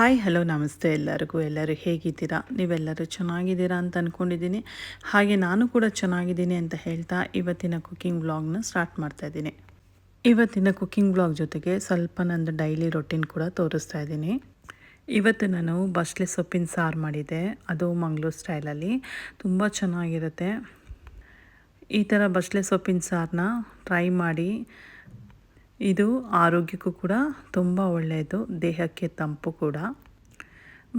Hi, hello, ನಮಸ್ತೆ ಎಲ್ಲರಿಗೂ. ಎಲ್ಲರೂ ಹೇಗಿದ್ದೀರಾ? ನೀವೆಲ್ಲರೂ ಚೆನ್ನಾಗಿದ್ದೀರಾ ಅಂತ ಅಂದ್ಕೊಂಡಿದ್ದೀನಿ ಹಾಗೆ ನಾನು ಕೂಡ ಚೆನ್ನಾಗಿದ್ದೀನಿ ಅಂತ ಹೇಳ್ತಾ ಇವತ್ತಿನ ಕುಕ್ಕಿಂಗ್ ವ್ಲಾಗ್ನ ಸ್ಟಾರ್ಟ್ ಮಾಡ್ತಾ ಇದ್ದೀನಿ. ಇವತ್ತಿನ ಕುಕ್ಕಿಂಗ್ ವ್ಲಾಗ್ ಜೊತೆಗೆ ಸ್ವಲ್ಪ ನಂದು ಡೈಲಿ ರೊಟೀನ್ ಕೂಡ ತೋರಿಸ್ತಾ ಇದ್ದೀನಿ. ಇವತ್ತು ನಾನು ಬಸ್ಲೆ ಸೊಪ್ಪಿನ ಸಾರು ಮಾಡಿದ್ದೆ. ಅದು ಮಂಗಳೂರು ಸ್ಟೈಲಲ್ಲಿ ತುಂಬ ಚೆನ್ನಾಗಿರುತ್ತೆ. ಈ ಥರ ಬಸ್ಲೆ ಸೊಪ್ಪಿನ ಸಾರನ್ನ ಟ್ರೈ ಮಾಡಿ ಇದು ಆರೋಗ್ಯಕ್ಕೂ ಕೂಡ ತುಂಬ ಒಳ್ಳೆಯದು, ದೇಹಕ್ಕೆ ತಂಪು ಕೂಡ.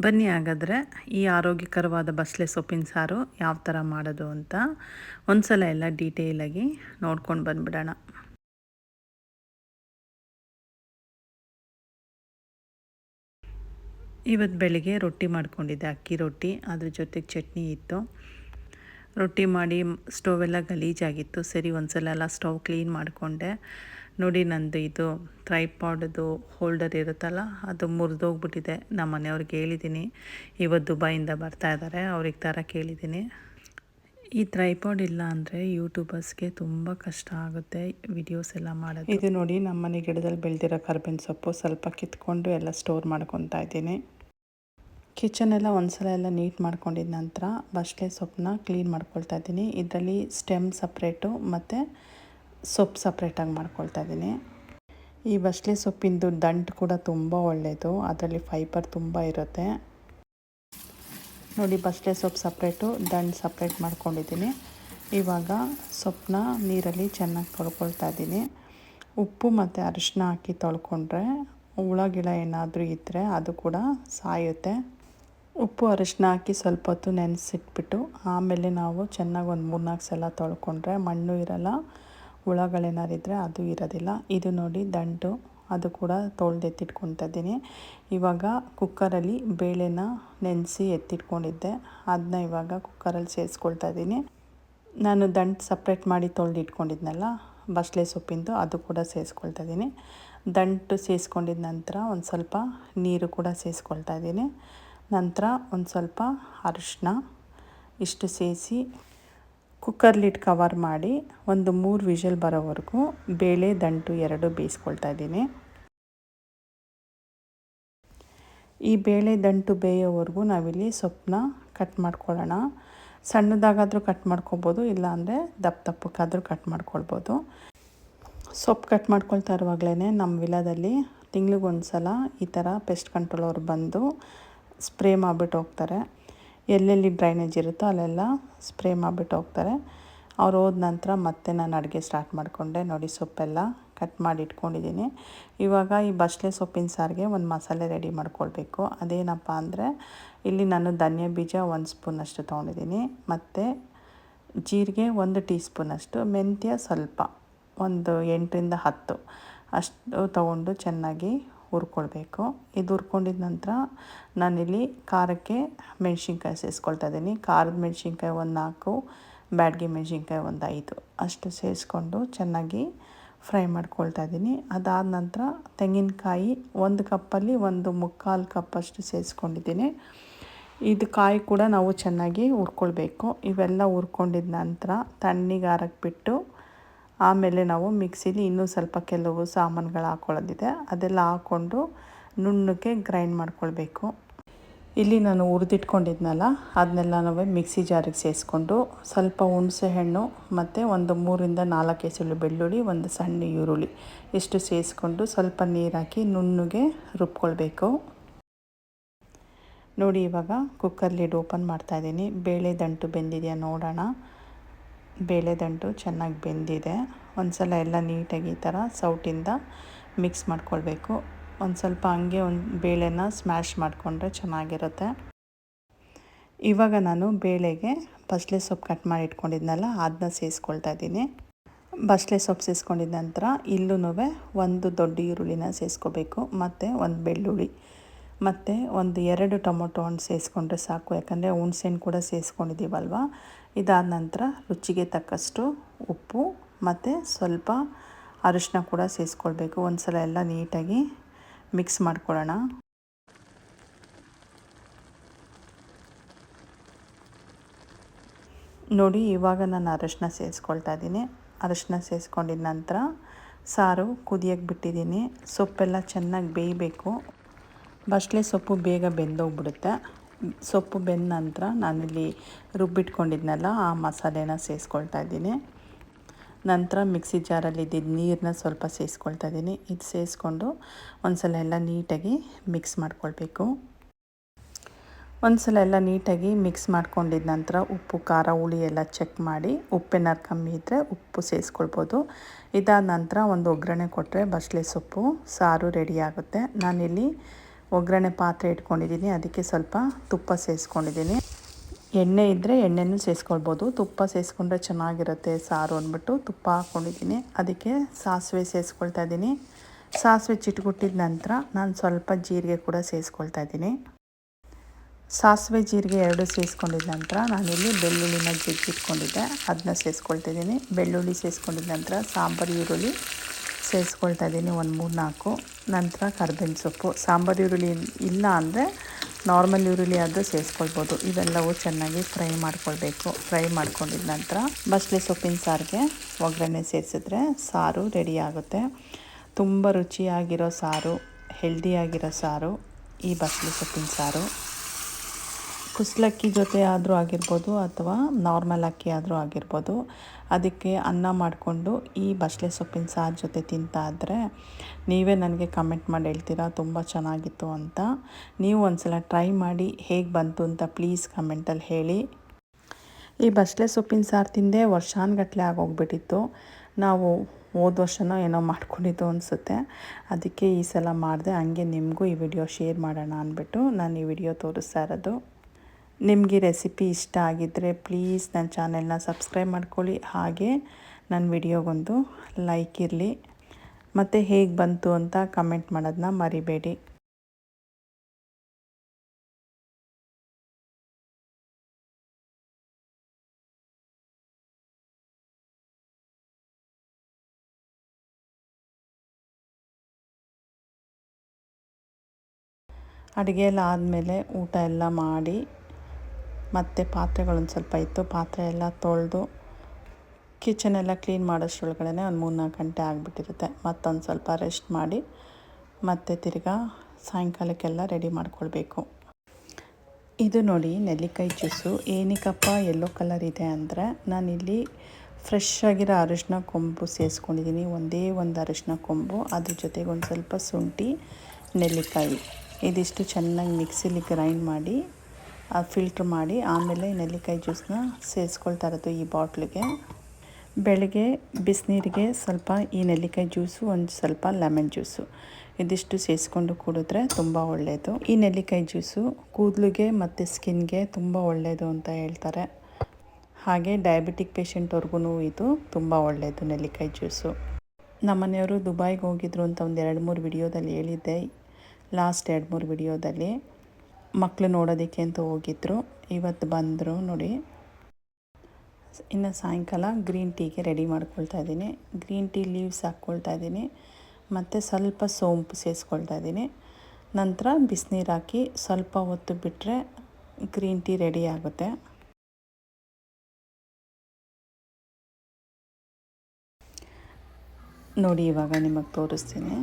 ಬನ್ನಿ ಹಾಗಾದರೆ ಈ ಆರೋಗ್ಯಕರವಾದ ಬಸಳೆ ಸೊಪ್ಪಿನ ಸಾರು ಯಾವ ಥರ ಮಾಡೋದು ಅಂತ ಒಂದು ಸಲ ಎಲ್ಲ ಡೀಟೇಲಾಗಿ ನೋಡ್ಕೊಂಡು ಬಂದುಬಿಡೋಣ. ಇವತ್ತು ಬೆಳಿಗ್ಗೆ ರೊಟ್ಟಿ ಮಾಡ್ಕೊಂಡಿದ್ದೆ, ಅಕ್ಕಿ ರೊಟ್ಟಿ, ಅದ್ರ ಜೊತೆಗೆ ಚಟ್ನಿ ಇತ್ತು. ರೊಟ್ಟಿ ಮಾಡಿ ಸ್ಟೋವೆಲ್ಲ ಗಲೀಜಾಗಿತ್ತು, ಸರಿ ಒಂದು ಸಲ ಎಲ್ಲ ಸ್ಟೌವ್ ಕ್ಲೀನ್ ಮಾಡಿಕೊಂಡೆ. ನೋಡಿ ನಂದು ಇದು ಟ್ರೈಪಾಡ್ದು ಹೋಲ್ಡರ್ ಇರುತ್ತಲ್ಲ, ಅದು ಮುರಿದೋಗ್ಬಿಟ್ಟಿದೆ. ನಮ್ಮ ಮನೆಯವ್ರಿಗೆ ಹೇಳಿದ್ದೀನಿ. ಇವತ್ತು ದುಬೈಯಿಂದ ಬರ್ತಾ ಇದ್ದಾರೆ, ಅವ್ರಿಗೆ ಥರ ಕೇಳಿದ್ದೀನಿ. ಈ ಟ್ರೈಪಾಡ್ ಇಲ್ಲ ಅಂದರೆ ಯೂಟ್ಯೂಬರ್ಸ್ಗೆ ತುಂಬ ಕಷ್ಟ ಆಗುತ್ತೆ ವಿಡಿಯೋಸ್ ಎಲ್ಲ ಮಾಡೋದು. ಇದು ನೋಡಿ ನಮ್ಮ ಮನೆ ಗಿಡದಲ್ಲಿ ಬೆಳೆದಿರೋ ಕರ್ಬೇವಿನ ಸೊಪ್ಪು ಸ್ವಲ್ಪ ಕಿತ್ಕೊಂಡು ಎಲ್ಲ ಸ್ಟೋರ್ ಮಾಡ್ಕೊತಾ ಇದ್ದೀನಿ. ಕಿಚನ್ ಎಲ್ಲ ಒಂದ್ಸಲ ಎಲ್ಲ ನೀಟ್ ಮಾಡ್ಕೊಂಡಿದ ನಂತರ ಬಸ್ಲೆ ಸೊಪ್ಪನ್ನ ಕ್ಲೀನ್ ಮಾಡ್ಕೊಳ್ತಾ ಇದ್ದೀನಿ. ಇದರಲ್ಲಿ ಸ್ಟೆಮ್ ಸಪ್ರೇಟು ಮತ್ತು ಸೊಪ್ಪು ಸಪ್ರೇಟಾಗಿ ಮಾಡ್ಕೊಳ್ತಾ ಇದ್ದೀನಿ. ಈ ಬಸಳೆ ಸೊಪ್ಪಿಂದು ದಂಟು ಕೂಡ ತುಂಬ ಒಳ್ಳೆಯದು ಅದರಲ್ಲಿ ಫೈಬರ್ ತುಂಬ ಇರುತ್ತೆ. ನೋಡಿ ಬಸಳೆ ಸೊಪ್ಪು ಸಪ್ರೇಟು, ದಂಟು ಸಪ್ರೇಟ್ ಮಾಡ್ಕೊಂಡಿದ್ದೀನಿ. ಇವಾಗ ಸೊಪ್ಪನ್ನ ನೀರಲ್ಲಿ ಚೆನ್ನಾಗಿ ತೊಳ್ಕೊಳ್ತಾ ಇದ್ದೀನಿ. ಉಪ್ಪು ಮತ್ತು ಅರಿಶಿನ ಹಾಕಿ ತೊಳ್ಕೊಂಡ್ರೆ, ಹುಳ, ಗಿಳ ಏನಾದರೂ ಇದ್ದರೆ ಅದು ಕೂಡ ಸಾಯುತ್ತೆ. ಉಪ್ಪು ಅರಿಶಿನ ಹಾಕಿ ಸ್ವಲ್ಪ ಹೊತ್ತು ನೆನೆಸಿಟ್ಬಿಟ್ಟು, ಆಮೇಲೆ ನಾವು ಚೆನ್ನಾಗಿ ಒಂದು ಮೂರ್ನಾಲ್ಕು ಸಲ ತೊಳ್ಕೊಂಡ್ರೆ ಮಣ್ಣು ಇರಲ್ಲ. ಹುಳಗಳೇನಾರಿದ್ರೆ ಅದು ಇರೋದಿಲ್ಲ. ಇದು ನೋಡಿ ದಂಟು, ಅದು ಕೂಡ ತೊಳೆದೆತ್ತಿಟ್ಕೊತಾ ಇದ್ದೀನಿ. ಇವಾಗ ಕುಕ್ಕರಲ್ಲಿ ಬೇಳೆನ ನೆನೆಸಿ ಎತ್ತಿಟ್ಕೊಂಡಿದ್ದೆ. ಅದನ್ನ ಇವಾಗ ಕುಕ್ಕರಲ್ಲಿ ಸೇರಿಸ್ಕೊಳ್ತಾ ಇದ್ದೀನಿ. ನಾನು ದಂಟು ಸಪ್ರೇಟ್ ಮಾಡಿ ತೊಳೆದಿಟ್ಕೊಂಡಿದ್ನಲ್ಲ ಬಸಳೆ ಸೊಪ್ಪಿಂದು ಅದು ಕೂಡ ಸೇರಿಸ್ಕೊಳ್ತಾ ಇದ್ದೀನಿ. ದಂಟು ಸೇರಿಸ್ಕೊಂಡಿದ ನಂತರ ಒಂದು ಸ್ವಲ್ಪ ನೀರು ಕೂಡ ಸೇರಿಸ್ಕೊಳ್ತಾ ಇದ್ದೀನಿ. ನಂತರ ಒಂದು ಸ್ವಲ್ಪ ಅರಿಶಿನ ಇಷ್ಟು ಸೇರಿಸಿ ಕುಕ್ಕರ್ ಲಿಡ್ ಕವರ್ ಮಾಡಿ ಒಂದು ಮೂರು ವಿಷಲ್ ಬರೋವರೆಗೂ ಬೇಳೆ, ದಂಟು ಎರಡು ಬೇಯಿಸ್ಕೊಳ್ತಾ ಇದ್ದೀನಿ. ಈ ಬೇಳೆ, ದಂಟು ಬೇಯೋವರೆಗೂ ನಾವಿಲ್ಲಿ ಸೊಪ್ಪನ್ನ ಕಟ್ ಮಾಡ್ಕೊಳ್ಳೋಣ. ಸಣ್ಣದಾಗಾದರೂ ಕಟ್ ಮಾಡ್ಕೊಬೋದು, ಇಲ್ಲಾಂದರೆ ದಪ್ಪ ದಪ್ಪಕ್ಕಾದರೂ ಕಟ್ ಮಾಡ್ಕೊಳ್ಬೋದು. ಸೊಪ್ಪು ಕಟ್ ಮಾಡ್ಕೊಳ್ತಾ ಇರುವಾಗಲೇ ನಮ್ಮ ವಿಲದಲ್ಲಿ ತಿಂಗಳಿಗೊಂದು ಸಲ ಈ ಥರ ಪೆಸ್ಟ್ ಕಂಟ್ರೋಲ್ ಅವ್ರು ಬಂದು ಸ್ಪ್ರೇ ಮಾಡಿಬಿಟ್ಟು ಹೋಗ್ತಾರೆ. ಎಲ್ಲೆಲ್ಲಿ ಡ್ರೈನೇಜ್ ಇರುತ್ತೋ ಅಲ್ಲೆಲ್ಲ ಸ್ಪ್ರೇ ಮಾಡಿಬಿಟ್ಟು ಹೋಗ್ತಾರೆ. ಅವ್ರು ಹೋದ ನಂತರ ಮತ್ತೆ ನಾನು ಅಡುಗೆ ಸ್ಟಾರ್ಟ್ ಮಾಡಿಕೊಂಡೆ. ನೋಡಿ ಸೊಪ್ಪೆಲ್ಲ ಕಟ್ ಮಾಡಿ ಇಟ್ಕೊಂಡಿದ್ದೀನಿ. ಇವಾಗ ಈ ಬಸಳೆ ಸೊಪ್ಪಿನ ಸಾರಿಗೆ ಒಂದು ಮಸಾಲೆ ರೆಡಿ ಮಾಡ್ಕೊಳ್ಬೇಕು. ಅದೇನಪ್ಪ ಅಂದರೆ ಇಲ್ಲಿ ನಾನು ಧನಿಯಾ ಬೀಜ ಒಂದು ಸ್ಪೂನಷ್ಟು ತೊಗೊಂಡಿದ್ದೀನಿ. ಮತ್ತು ಜೀರಿಗೆ ಒಂದು ಟೀ ಸ್ಪೂನಷ್ಟು ಮೆಂತ್ಯ ಸ್ವಲ್ಪ ಒಂದು ಎಂಟರಿಂದ ಹತ್ತು ಅಷ್ಟು ತೊಗೊಂಡು ಚೆನ್ನಾಗಿ ಹುರ್ಕೊಳ್ಬೇಕು. ಇದು ಹುರ್ಕೊಂಡಿದ ನಂತರ ನಾನಿಲ್ಲಿ ಖಾರಕ್ಕೆ ಮೆಣಸಿನ್ಕಾಯಿ ಸೇರಿಸ್ಕೊಳ್ತಾ ಇದ್ದೀನಿ. ಖಾರದ ಮೆಣಸಿನ್ಕಾಯಿ ಒಂದು ನಾಲ್ಕು, ಬ್ಯಾಡ್ಗೆ ಮೆಣಸಿನ್ಕಾಯಿ ಒಂದು ಐದು. ಅಷ್ಟು ಸೇರಿಸ್ಕೊಂಡು ಚೆನ್ನಾಗಿ ಫ್ರೈ ಮಾಡ್ಕೊಳ್ತಾ ಇದ್ದೀನಿ. ಅದಾದ ನಂತರ ತೆಂಗಿನಕಾಯಿ ಒಂದು ಕಪ್ಪಲ್ಲಿ ಒಂದು ಮುಕ್ಕಾಲು ಕಪ್ಪಷ್ಟು ಸೇರಿಸ್ಕೊಂಡಿದ್ದೀನಿ ಇದು ಕಾಯಿ ಕೂಡ ನಾವು ಚೆನ್ನಾಗಿ ಹುರ್ಕೊಳ್ಬೇಕು. ಇವೆಲ್ಲ ಹುರ್ಕೊಂಡಿದ ನಂತರ ತಣ್ಣಗೆ ಬಿಟ್ಟು ಆಮೇಲೆ ನಾವು ಮಿಕ್ಸಿಲಿ ಇನ್ನೂ ಸ್ವಲ್ಪ ಕೆಲವು ಸಾಮಾನುಗಳು ಹಾಕ್ಕೊಳ್ಳೋದಿದೆ ಅದೆಲ್ಲ ಹಾಕ್ಕೊಂಡು ನುಣ್ಣಗೆ ಗ್ರೈಂಡ್ ಮಾಡ್ಕೊಳ್ಬೇಕು. ಇಲ್ಲಿ ನಾನು ಹುರಿದಿಟ್ಕೊಂಡಿದ್ನಲ್ಲ ಅದನ್ನೆಲ್ಲ ನಾವು ಮಿಕ್ಸಿ ಜಾರಿಗೆ ಸೇರಿಸ್ಕೊಂಡು ಸ್ವಲ್ಪ ಹುಣಸೆ ಹಣ್ಣು ಮತ್ತು ಒಂದು ಮೂರಿಂದ ನಾಲ್ಕು ಎಸಳು ಬೆಳ್ಳುಳ್ಳಿ, ಒಂದು ಸಣ್ಣ ಈರುಳ್ಳಿ ಇಷ್ಟು ಸೇರಿಸ್ಕೊಂಡು ಸ್ವಲ್ಪ ನೀರು ಹಾಕಿ ನುಣ್ಣಗೆ ರುಬ್ಕೊಳ್ಬೇಕು. ನೋಡಿ ಇವಾಗ ಕುಕ್ಕರ್ ಲಿಡ್ ಓಪನ್ ಮಾಡ್ತಾಯಿದ್ದೀನಿ ಬೇಳೆ ದಂಟು ಬೆಂದಿದೆಯಾ ನೋಡೋಣ. ಬೇಳೆ ದಂಟು ಚೆನ್ನಾಗಿ ಬೆಂದಿದೆ. ಒಂದು ಸಲ ಎಲ್ಲ ನೀಟಾಗಿ ಈ ಥರ ಸೌಟಿಂದ ಮಿಕ್ಸ್ ಮಾಡ್ಕೊಳ್ಬೇಕು. ಒಂದು ಸ್ವಲ್ಪ ಹಂಗೆ ಒಂದು ಬೇಳೆನ ಸ್ಮ್ಯಾಶ್ ಮಾಡಿಕೊಂಡ್ರೆ ಚೆನ್ನಾಗಿರುತ್ತೆ. ಇವಾಗ ನಾನು ಬೇಳೆಗೆ ಬಸಳೆ ಸೊಪ್ಪು ಕಟ್ ಮಾಡಿ ಇಟ್ಕೊಂಡಿದ್ನಲ್ಲ ಅದನ್ನ ಸೇರಿಸ್ಕೊಳ್ತಾ ಇದ್ದೀನಿ. ಬಸಳೆ ಸೊಪ್ಪು ಸೇರಿಸ್ಕೊಂಡಿದ ನಂತರ ಇಲ್ಲೂ ಒಂದು ದೊಡ್ಡ ಈರುಳ್ಳಿನ ಸೇರಿಸ್ಕೋಬೇಕು ಮತ್ತು ಒಂದು ಬೆಳ್ಳುಳ್ಳಿ. ಮತ್ತು ಒಂದು ಎರಡು ಟೊಮೊಟೊ ಹಣ್ಣು ಸೇರಿಸ್ಕೊಂಡ್ರೆ ಸಾಕು. ಯಾಕಂದರೆ ಹುಣ್ಸೆಹಣ್ಣು ಕೂಡ ಸೇರಿಸ್ಕೊಂಡಿದ್ದೀವಲ್ವ ಇದಾದ ನಂತರ ರುಚಿಗೆ ತಕ್ಕಷ್ಟು ಉಪ್ಪು ಮತ್ತು ಸ್ವಲ್ಪ ಅರಿಶಿನ ಕೂಡ ಸೇರಿಸ್ಕೊಳ್ಬೇಕು ಒಂದು ಸಲ ಎಲ್ಲ ನೀಟಾಗಿ ಮಿಕ್ಸ್ ಮಾಡ್ಕೊಳ್ಳೋಣ. ನೋಡಿ, ಇವಾಗ ನಾನು ಅರಶಿನ ಸೇರಿಸ್ಕೊಳ್ತಾ ಇದ್ದೀನಿ. ಅರಶಿನ ಸೇರಿಸ್ಕೊಂಡಿದ ನಂತರ ಸಾರು ಕುದಿಯಕ್ಕೆ ಬಿಟ್ಟಿದ್ದೀನಿ. ಸೊಪ್ಪೆಲ್ಲ ಚೆನ್ನಾಗಿ ಬೇಯಬೇಕು. ಬಸಳೆ ಸೊಪ್ಪು ಬೇಗ ಬೆಂದೋಗ್ಬಿಡುತ್ತೆ. ಸೊಪ್ಪು ಬೆಂದ ನಂತರ ನಾನಿಲ್ಲಿ ರುಬ್ಬಿಟ್ಕೊಂಡಿದ್ನಲ್ಲ, ಆ ಮಸಾಲೆನ ಸೇರಿಸ್ಕೊಳ್ತಾ ಇದ್ದೀನಿ. ನಂತರ ಮಿಕ್ಸಿ ಜಾರಲ್ಲಿ ಇದ್ದಿದ್ದ ನೀರನ್ನ ಸ್ವಲ್ಪ ಸೇರಿಸ್ಕೊಳ್ತಾ ಇದ್ದೀನಿ. ಇದು ಸೇರಿಸ್ಕೊಂಡು ಒಂದ್ಸಲ ಎಲ್ಲ ನೀಟಾಗಿ ಮಿಕ್ಸ್ ಮಾಡ್ಕೊಳ್ಬೇಕು. ಒಂದ್ಸಲ ಎಲ್ಲ ನೀಟಾಗಿ ಮಿಕ್ಸ್ ಮಾಡ್ಕೊಂಡಿದ ನಂತರ ಉಪ್ಪು, ಖಾರ, ಹುಳಿ ಎಲ್ಲ ಚೆಕ್ ಮಾಡಿ ಉಪ್ಪೇನಾರು ಕಮ್ಮಿ ಇದ್ದರೆ ಉಪ್ಪು ಸೇರಿಸ್ಕೊಳ್ಬೋದು ಇದಾದ ನಂತರ ಒಂದು ಒಗ್ಗರಣೆ ಕೊಟ್ಟರೆ ಬಸಳೆ ಸೊಪ್ಪು ಸಾರು ರೆಡಿ ಆಗುತ್ತೆ. ನಾನಿಲ್ಲಿ ಒಗ್ಗರಣೆ ಪಾತ್ರೆ ಇಟ್ಕೊಂಡಿದ್ದೀನಿ. ಅದಕ್ಕೆ ಸ್ವಲ್ಪ ತುಪ್ಪ ಸೇರಿಸ್ಕೊಂಡಿದ್ದೀನಿ ಎಣ್ಣೆ ಇದ್ದರೆ ಎಣ್ಣೆನೂ ಸೇರಿಸ್ಕೊಳ್ಬೋದು ತುಪ್ಪ ಸೇರಿಸ್ಕೊಂಡ್ರೆ ಚೆನ್ನಾಗಿರುತ್ತೆ ಸಾರು ಅಂದ್ಬಿಟ್ಟು ತುಪ್ಪ ಹಾಕ್ಕೊಂಡಿದ್ದೀನಿ ಅದಕ್ಕೆ ಸಾಸಿವೆ ಸೇರಿಸ್ಕೊಳ್ತಾ ಇದ್ದೀನಿ. ಸಾಸಿವೆ ಚಿಟ್ಗುಟ್ಟಿದ ನಂತರ ನಾನು ಸ್ವಲ್ಪ ಜೀರಿಗೆ ಕೂಡ ಸೇರಿಸ್ಕೊಳ್ತಾ ಇದ್ದೀನಿ. ಸಾಸಿವೆ ಜೀರಿಗೆ ಎರಡು ಸೇರಿಸ್ಕೊಂಡಿದ ನಂತರ ನಾನಿಲ್ಲಿ ಬೆಳ್ಳುಳ್ಳಿನ ಜಜ್ಜಿಟ್ಕೊಂಡಿದ್ದೆ. ಅದನ್ನ ಸೇರಿಸ್ಕೊಳ್ತಿದ್ದೀನಿ ಬೆಳ್ಳುಳ್ಳಿ ಸೇರಿಸ್ಕೊಂಡಿದ ನಂತರ ಸಾಂಬಾರು, ಈರುಳ್ಳಿ ಸೇರಿಸ್ಕೊಳ್ತಾ ಇದ್ದೀನಿ ಒಂದು ಮೂರು ನಾಲ್ಕು. ನಂತರ ಕರ್ಬೇವಿನ ಸೊಪ್ಪು. ಸಾಂಬಾರು ಈರುಳ್ಳಿ ಇಲ್ಲ ಅಂದರೆ ನಾರ್ಮಲ್ ಈರುಳ್ಳಿ ಆದರೂ ಸೇರಿಸ್ಕೊಳ್ಬೋದು. ಇವೆಲ್ಲವೂ ಚೆನ್ನಾಗಿ ಫ್ರೈ ಮಾಡ್ಕೊಳ್ಬೇಕು. ಫ್ರೈ ಮಾಡ್ಕೊಂಡಿದ ನಂತರ ಬಸಳೆ ಸೊಪ್ಪಿನ ಸಾರಿಗೆ ಒಗ್ಗರಣೆ ಸೇರಿಸಿದ್ರೆ ಸಾರು ರೆಡಿ ಆಗುತ್ತೆ. ತುಂಬ ರುಚಿಯಾಗಿರೋ ಸಾರು ಹೆಲ್ದಿಯಾಗಿರೋ ಸಾರು, ಈ ಬಸಳೆ ಸೊಪ್ಪಿನ ಸಾರು. ಕುಸ್ಲಕ್ಕಿ ಜೊತೆ ಆದರೂ ಆಗಿರ್ಬೋದು ಅಥವಾ ನಾರ್ಮಲ್ ಅಕ್ಕಿ ಆದರೂ ಆಗಿರ್ಬೋದು. ಅದಕ್ಕೆ ಅನ್ನ ಮಾಡಿಕೊಂಡು ಈ ಬಸಳೆ ಸೊಪ್ಪಿನ ಸಾರು ಜೊತೆ ತಿಂತಾ ಇದ್ದರೆ ನೀವೇ ನನಗೆ ಕಮೆಂಟ್ ಮಾಡಿ ಹೇಳ್ತೀರಾ? ತುಂಬ ಚೆನ್ನಾಗಿತ್ತು ಅಂತ. ನೀವು ಒಂದ್ಸಲ ಟ್ರೈ ಮಾಡಿ ಹೇಗೆ ಬಂತು ಅಂತ ಪ್ಲೀಸ್ ಕಮೆಂಟಲ್ಲಿ ಹೇಳಿ. ಈ ಬಸಳೆ ಸೊಪ್ಪಿನ ಸಾರು ತಿಂದೇ ವರ್ಷಾನುಗಟ್ಲೆ ಆಗೋಗ್ಬಿಟ್ಟಿತ್ತು. ನಾವು ಹೋದ ವರ್ಷನೋ ಏನೋ ಮಾಡ್ಕೊಂಡಿದ್ದು ಅನಿಸುತ್ತೆ. ಅದಕ್ಕೆ ಈ ಸಲ ಮಾಡಿದೆ. ಹಂಗೆ ನಿಮಗೂ ಈ ವಿಡಿಯೋ ಶೇರ್ ಮಾಡೋಣ ಅಂದ್ಬಿಟ್ಟು ನಾನು ಈ ವಿಡಿಯೋ ತೋರಿಸ್ತಾ ಇರೋದು. ನಿಮಗೆ ರೆಸಿಪಿ ಇಷ್ಟ ಆಗಿದ್ದರೆ ಪ್ಲೀಸ್ ನನ್ನ ಚಾನೆಲ್ನ ಸಬ್ಸ್ಕ್ರೈಬ್ ಮಾಡ್ಕೊಳ್ಳಿ. ಹಾಗೆ ನನ್ನ ವಿಡಿಯೋಗೊಂದು ಲೈಕ್ ಇರಲಿ. ಮತ್ತು ಹೇಗೆ ಬಂತು ಅಂತ ಕಮೆಂಟ್ ಮಾಡೋದನ್ನ ಮರಿಬೇಡಿ. ಅಡುಗೆ ಎಲ್ಲ ಆದಮೇಲೆ ಊಟ ಎಲ್ಲ ಮಾಡಿ ಮತ್ತು ಪಾತ್ರೆಗಳೊಂದು ಸ್ವಲ್ಪ ಇತ್ತು. ಪಾತ್ರೆ ಎಲ್ಲ ತೊಳೆದು ಕಿಚನೆಲ್ಲ ಕ್ಲೀನ್ ಮಾಡೋಷ್ಟ್ರೊಳಗಡೆ ಒಂದು ಮೂರು ನಾಲ್ಕು ಗಂಟೆ ಆಗಿಬಿಟ್ಟಿರುತ್ತೆ. ಮತ್ತೊಂದು ಸ್ವಲ್ಪ ರೆಸ್ಟ್ ಮಾಡಿ ಮತ್ತೆ ತಿರ್ಗಾ ಸಾಯಂಕಾಲಕ್ಕೆಲ್ಲ ರೆಡಿ ಮಾಡ್ಕೊಳ್ಬೇಕು. ಇದು ನೋಡಿ ನೆಲ್ಲಿಕಾಯಿ ಜ್ಯೂಸು ಏನಕ್ಕಪ್ಪ ಎಲ್ಲೋ ಕಲರ್ ಇದೆ ಅಂದರೆ ನಾನಿಲ್ಲಿ ಫ್ರೆಶ್ ಆಗಿರೋ ಅರಿಶಿನ ಕೊಂಬು ಸೇರಿಸ್ಕೊಂಡಿದ್ದೀನಿ. ಒಂದೇ ಒಂದು ಅರಿಶಿನ ಕೊಂಬು, ಅದ್ರ ಜೊತೆಗೆ ಒಂದು ಸ್ವಲ್ಪ ಶುಂಠಿ, ನೆಲ್ಲಿಕಾಯಿ. ಇದಿಷ್ಟು ಚೆನ್ನಾಗಿ ಮಿಕ್ಸಿಲಿ ಗ್ರೈಂಡ್ ಮಾಡಿ ಫಿಲ್ಟ್ರ್ ಮಾಡಿ ಆಮೇಲೆ ನೆಲ್ಲಿಕಾಯಿ ಜ್ಯೂಸನ್ನ ಸೇರಿಸ್ಕೊಳ್ತಾ ಇರೋದು ಈ ಬಾಟ್ಲಿಗೆ ಬೆಳಗ್ಗೆ ಬಿಸಿನೀರಿಗೆ ಸ್ವಲ್ಪ ಈ ನೆಲ್ಲಿಕಾಯಿ ಜ್ಯೂಸು ಒಂದು ಸ್ವಲ್ಪ ಲೆಮನ್ ಜ್ಯೂಸು ಇದಿಷ್ಟು ಸೇರಿಸ್ಕೊಂಡು ಕುಡಿದ್ರೆ ತುಂಬ ಒಳ್ಳೆಯದು ಈ ನೆಲ್ಲಿಕಾಯಿ ಜ್ಯೂಸು ಕೂದಲಿಗೆ ಮತ್ತು ಸ್ಕಿನ್ಗೆ ತುಂಬ ಒಳ್ಳೆಯದು ಅಂತ ಹೇಳ್ತಾರೆ. ಹಾಗೆ ಡಯಾಬಿಟಿಕ್ ಪೇಷೆಂಟ್ವರೆಗೂ ಇದು ತುಂಬ ಒಳ್ಳೆಯದು ನೆಲ್ಲಿಕಾಯಿ ಜ್ಯೂಸು ನಮ್ಮನೆಯವರು ದುಬೈಗೆ ಹೋಗಿದ್ರು ಅಂತ ಒಂದು ಎರಡು ಮೂರು ವಿಡಿಯೋದಲ್ಲಿ ಹೇಳಿದ್ದೆ. ಲಾಸ್ಟ್ ಎರಡು ಮೂರು ವಿಡಿಯೋದಲ್ಲಿ ಮಕ್ಕಳು ನೋಡೋದಕ್ಕೆ ಅಂತ ಹೋಗಿದ್ರು. ಇವತ್ತು ಬಂದರು ನೋಡಿ. ಇನ್ನು ಸಾಯಂಕಾಲ ಗ್ರೀನ್ ಟೀಗೆ ರೆಡಿ ಮಾಡ್ಕೊಳ್ತಾ ಇದ್ದೀನಿ. ಗ್ರೀನ್ ಟೀ ಲೀವ್ಸ್ ಹಾಕ್ಕೊಳ್ತಾ ಇದ್ದೀನಿ. ಮತ್ತು ಸ್ವಲ್ಪ ಸೋಂಪು ಸೇರಿಸ್ಕೊಳ್ತಾ ಇದ್ದೀನಿ. ನಂತರ ಬಿಸಿನೀರು ಹಾಕಿ ಸ್ವಲ್ಪ ಹೊತ್ತು ಬಿಟ್ಟರೆ ಗ್ರೀನ್ ಟೀ ರೆಡಿ ಆಗುತ್ತೆ. ನೋಡಿ ಇವಾಗ ನಿಮಗೆ ತೋರಿಸ್ತೀನಿ.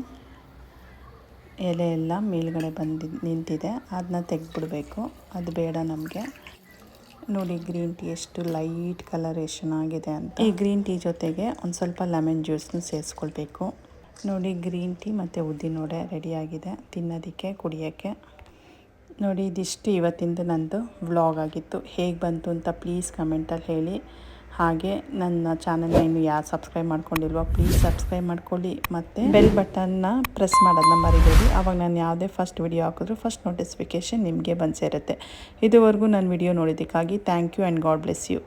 ಎಲೆ ಎಲ್ಲ ಮೇಲ್ಗಡೆ ಬಂದು ನಿಂತಿದೆ ಅದನ್ನ ತೆಗೆದ್ಬಿಡ್ಬೇಕು. ಅದು ಬೇಡ ನಮಗೆ. ನೋಡಿ, ಗ್ರೀನ್ ಟೀ ಎಷ್ಟು ಲೈಟ್ ಕಲರೇಷನ್ ಆಗಿದೆ ಅಂತ. ಈ ಗ್ರೀನ್ ಟೀ ಜೊತೆಗೆ ಒಂದು ಸ್ವಲ್ಪ ಲೆಮನ್ ಜ್ಯೂಸ್ನ ಸೇರಿಸ್ಕೊಳ್ಬೇಕು. ನೋಡಿ, ಗ್ರೀನ್ ಟೀ ಮತ್ತು ಉದ್ದಿನೋಡೆ ರೆಡಿಯಾಗಿದೆ ತಿನ್ನೋದಕ್ಕೆ, ಕುಡಿಯೋಕ್ಕೆ. ನೋಡಿ, ಇದಿಷ್ಟು ಇವತ್ತಿಂದ ನಂದು ವ್ಲಾಗ್ ಆಗಿತ್ತು. ಹೇಗೆ ಬಂತು ಅಂತ ಪ್ಲೀಸ್ ಕಮೆಂಟಲ್ಲಿ ಹೇಳಿ. ಹಾಗೆ ನನ್ನ ಚಾನಲ್ನ ಇನ್ನು ಯಾರು ಸಬ್ಸ್ಕ್ರೈಬ್ ಮಾಡ್ಕೊಂಡಿಲ್ವೋ ಪ್ಲೀಸ್ ಸಬ್ಸ್ಕ್ರೈಬ್ ಮಾಡ್ಕೊಳ್ಳಿ. ಮತ್ತು ಬೆಲ್ ಬಟನ್ನ ಪ್ರೆಸ್ ಮಾಡೋದನ್ನ ಮರಿಬೇಡಿ. ಆವಾಗ ನಾನು ಯಾವುದೇ ಫಸ್ಟ್ ವಿಡಿಯೋ ಹಾಕಿದ್ರು ಫಸ್ಟ್ ನೋಟಿಫಿಕೇಷನ್ ನಿಮಗೆ ಬಂದು ಸೇರುತ್ತೆ. ಇದುವರೆಗೂ ನನ್ನ video ನೋಡಿದ್ದಕ್ಕಾಗಿ thank you and God bless you